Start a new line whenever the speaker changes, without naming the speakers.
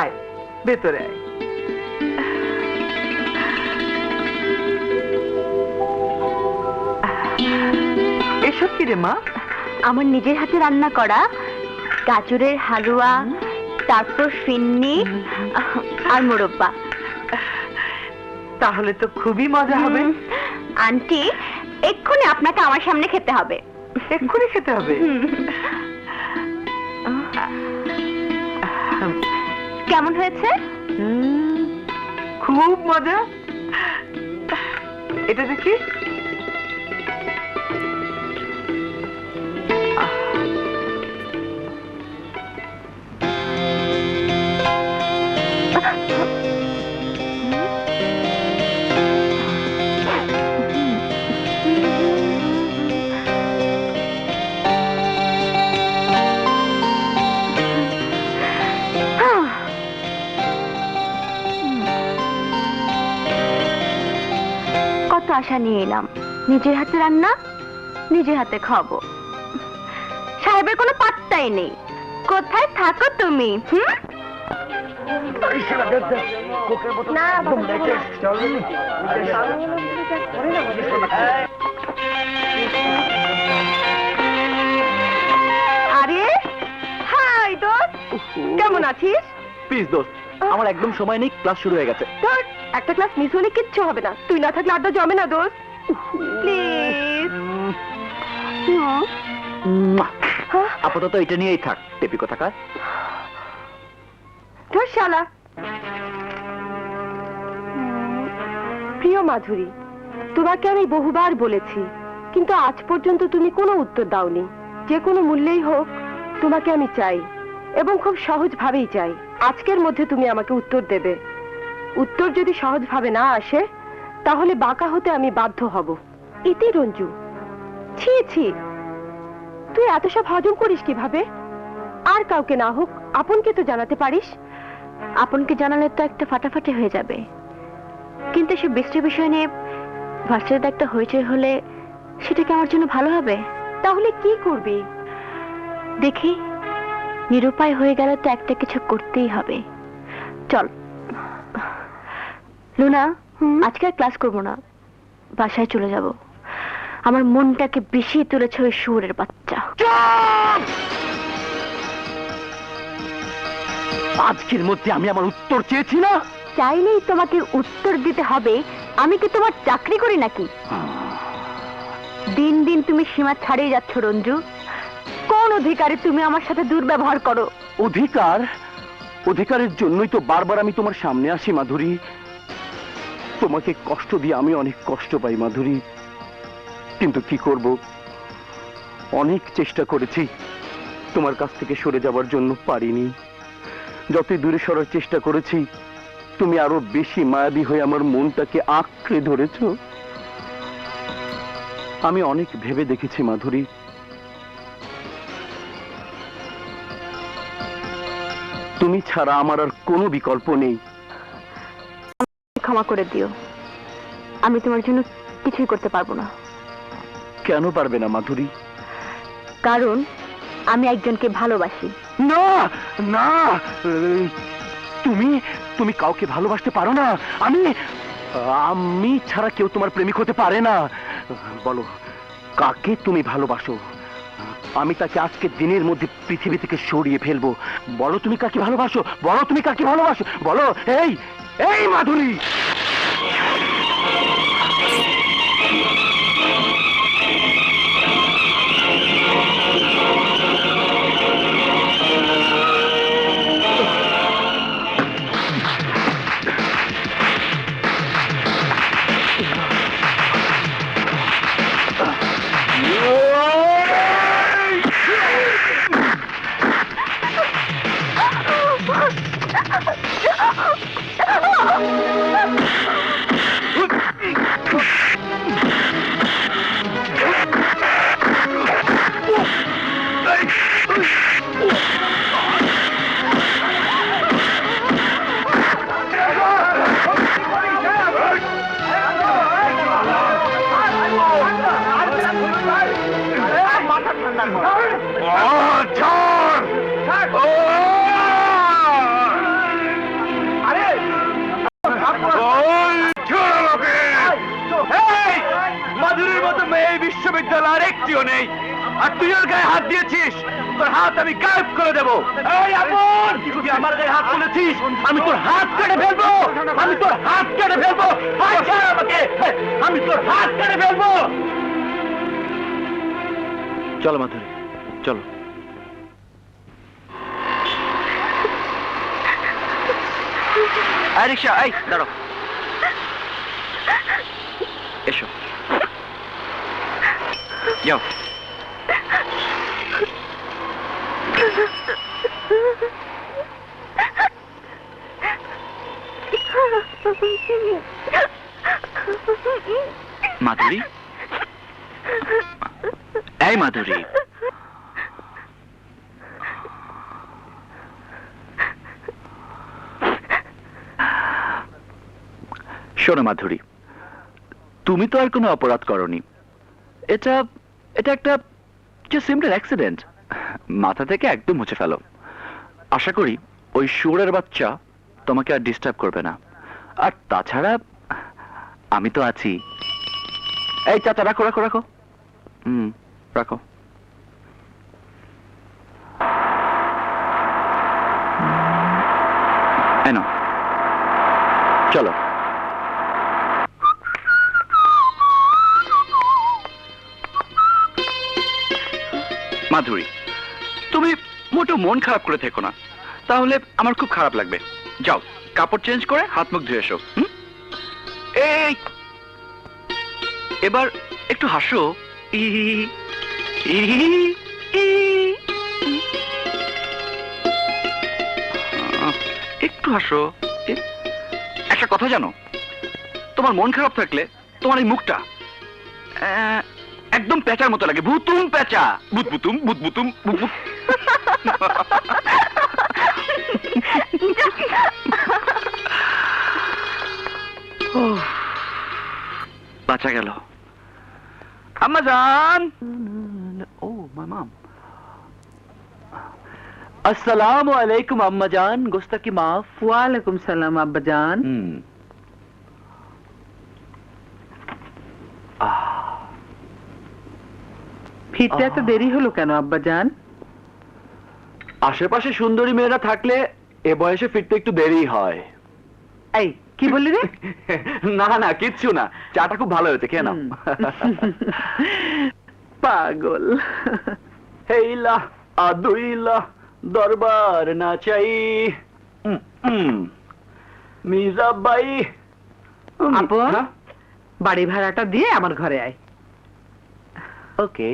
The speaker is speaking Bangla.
আয় ভেতরে আয়। এসব কি রে মা?
আমার নিজের হাতে রান্না করা গাজরের হালুয়া তারপর ফিন্নি আর মোরব্বা।
তাহলে তো খুবই মজা হবে।
আন্টি এক্ষুনি আপনাকে আমার সামনে খেতে হবে।
এক্ষুনি খেতে হবে?
কেমন হয়েছে?
খুব মজা। এটা দেখি।
আশা নিয়ে এলাম। নিজের হাতে রান্না নিজের হাতে খাব। সাহেবের কোনো পাত্তাই নেই। কোথায় থাকো তুমি হুম? আরে হাই দোস্ত কেমন আছিস?
প্লিজ দোস্ত আমার একদম সময় নেই ক্লাস শুরু হয়ে গেছে।
একটা ক্লাস মিস হলে কিচ্ছু হবে না। তুই না থাকলে আড্ডা জমে না দোস্ত। প্লিজ
আপাতত এটা নিয়েই থাক। টেপি কোথাকার?
ধর শালা। প্রিয় মাধুরী তোমাকে আমি বহুবার বলেছি কিন্তু আজ পর্যন্ত তুমি কোনো উত্তর দাওনি। যে কোনো মূল্যেই হোক তোমাকে আমি চাই এবং খুব সহজভাবেই চাই। আজকের মধ্যে তুমি আমাকে উত্তর দেবে। উত্তর যদি সহজভাবে না আসে, তাহলে বাঁকা হতে আমি বাধ্য হব। ইতি রঞ্জু। ছি ছি। তুই এত সব হজম করিস কীভাবে? আর কাউকে না হোক, আপনকে তো জানাতে পারিস। আপনকে জানালে তো একটা ফাটাফাটি হয়ে যাবে। কিন্তু সে বৃষ্টির বিষয় নিয়ে ভার্সিটিতে একটা হইচই হলে সেটা কি আমার জন্য ভালো হবে? তাহলে কি করবি? দেখি, নিরুপায় হয়ে গেলে তো একটা কিছু করতেই হবে। চল। লুনা আজকে আর ক্লাস করব না। বাসায় চলে যাব। আমার মনটাকে বিষিয়ে তুলেছে ওই শুয়োরের বাচ্চা।
আজকের মধ্যে আমি আমার উত্তর চেয়েছি না?
চাইলেই তোমাকে উত্তর দিতে হবে। আমি কি তোমার চাকরি করি নাকি? দিন দিন তুমি সীমা ছাড়িয়ে যাচ্ছ রঞ্জু। কোন অধিকারে তুমি আমার সাথে দুর্ব্যবহার করো?
অধিকার? অধিকারের জন্যই তো বারবার আমি তোমার সামনে আসি মাধুরী। তোমাকে কষ্ট দিয়ে আমি অনেক কষ্ট পাই, মাধুরী। কিন্তু কি করব? অনেক চেষ্টা করেছি। তোমার কাছ থেকে সরে যাবার জন্য পারিনি। যতই দূরে সরার চেষ্টা করেছি, তুমি আরও বেশি মায়াবী হয়ে আমার মনটাকে আঁকড়ে ধরেছ। আমি অনেক ভেবে দেখেছি, মাধুরী। তুমি ছাড়া আমার আর কোনো বিকল্প নেই।
ক্ষমা করে দিও। আমি তোমার জন্য কিছুই করতে পারব না।
কেন পারবে না মাধুরী?
কারণ আমি একজনকে ভালোবাসি।
না না তুমি তুমি কাউকে ভালোবাসতে পারো না। আমি আমি ছাড়া কেউ তোমার প্রেমিক হতে পারে না। বলো কাকে তুমি ভালোবাসো? আমি তাকে আজকে দিনের মধ্যে পৃথিবী থেকে সরিয়ে ফেলব। বলো তুমি কাকে ভালোবাসো? বলো তুমি কাকে ভালোবাসো? বলো এই এই মাধুরী! Oh,
oh! মাধুরীর মতো মেয়ে বিশ্ববিদ্যালয় আর একটিও নেই। আর তুই ওর গায়ে হাত দিয়েছিস? তোর হাত আমি গায়েব করে দেবো। আমার গায়ে হাত তুলেছিস? আমি তোর হাত কেটে ফেলব! আমি তোর হাত কেটে ফেলব! আমাকে! আমি তোর হাত কেটে ফেলব! চলো মাধুরী চলো। এই রিক্সা এই দাঁড়াও। এসো। যাও মাধুরী এই মাধুরী? শোনো, মাধুরী, তুমি তো আর কোনো অপরাধ করনি। এটা এটা একটা সিম্পল অ্যাক্সিডেন্ট মাথা থেকে একদম মুছে ফেলো। আশা করি ওই শুয়োরের বাচ্চা তোমাকে আর ডিস্টার্ব করবে না। আর তাছাড়া আমি তো আছি। এই চাচা, রাখো রাখো রাখো। হুম। রাখো। এনো চলো। মাধুরী, তুমি মোটেও মন খারাপ করে থেকো না। তাহলে আমার খুব খারাপ লাগবে। যাও, কাপড় চেঞ্জ করে হাত মুখ ধুয়ে এসো? এই এবার একটু হাসো। ই। একটু হাসো। একটা কথা জানো? তোমার মন খারাপ থাকলে তোমার এই মুখটা একদম পেঁচার মতো লাগে। ভুতুম পেঁচা ভূত, ভুতুম ভূত ভুতুম, ভূত ভূত। বাঁচা গেল। আম্মা জান আসসালামু আলাইকুম আম্মা জান গোস্তাকি মাফ
ওয়ালাইকুম সালাম আব্বা জান ফিরতে এত দেরি হলো কেন আব্বা জান
আশেপাশে সুন্দরী মেয়েরা থাকলে এ বয়সে ফিরতে একটু দেরি হয়
এই কি বললি রে
না না কিচ্ছু না চাটা খুব ভালো হয়েছে
হুম। পাগল
হেইলা আদুইলা দরবার না চাই।
আপন?
হ্যাঁ?
বাড়ি ভাড়াটা দিয়ে আমার ঘরে আয়
ওকে